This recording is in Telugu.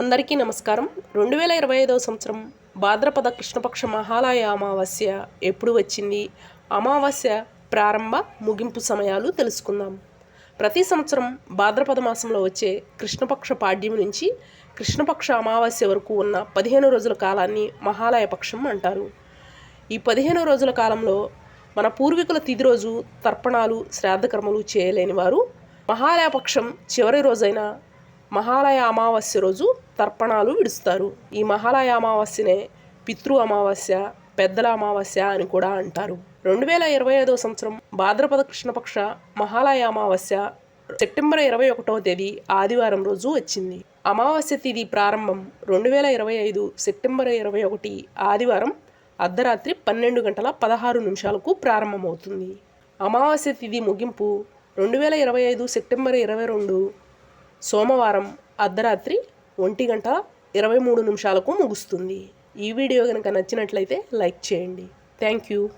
అందరికీ నమస్కారం. రెండు వేల ఇరవై ఐదవ సంవత్సరం భాద్రపద కృష్ణపక్ష మహాలయ అమావాస్య ఎప్పుడు వచ్చింది? అమావాస్య ప్రారంభ ముగింపు సమయాలు తెలుసుకుందాం. ప్రతి సంవత్సరం భాద్రపద మాసంలో వచ్చే కృష్ణపక్ష పాడ్యం నుంచి కృష్ణపక్ష అమావాస్య వరకు ఉన్న పదిహేను రోజుల కాలాన్ని మహాలయ పక్షం అంటారు. ఈ పదిహేను రోజుల కాలంలో మన పూర్వీకుల తిది రోజు తర్పణాలు శ్రాద్ధకర్మలు చేయలేని వారు మహాలయ పక్షం చివరి రోజైన మహాలయ అమావాస్య రోజు తర్పణాలు విడుస్తారు. ఈ మహాలయ అమావాస్యనే పితృ అమావాస్య పెద్దల అమావాస్య అని కూడా అంటారు. రెండు వేల ఇరవై ఐదవ సంవత్సరం భాద్రపద కృష్ణపక్ష మహాలయ అమావాస్య సెప్టెంబర్ ఇరవై ఒకటవ తేదీ ఆదివారం రోజు వచ్చింది. అమావాస్య తిథి ప్రారంభం రెండు వేల ఇరవై ఐదు సెప్టెంబర్ ఇరవై ఒకటి ఆదివారం అర్ధరాత్రి పన్నెండు గంటల పదహారు నిమిషాలకు ప్రారంభమవుతుంది. అమావాస్య తిథి ముగింపు రెండు వేల ఇరవై ఐదు సెప్టెంబర్ ఇరవై రెండు సోమవారం అర్ధరాత్రి ఒంటి గంట ఇరవై మూడు నిమిషాలకు ముగుస్తుంది. ఈ వీడియో కనుక నచ్చినట్లయితే లైక్ చేయండి. Thank you.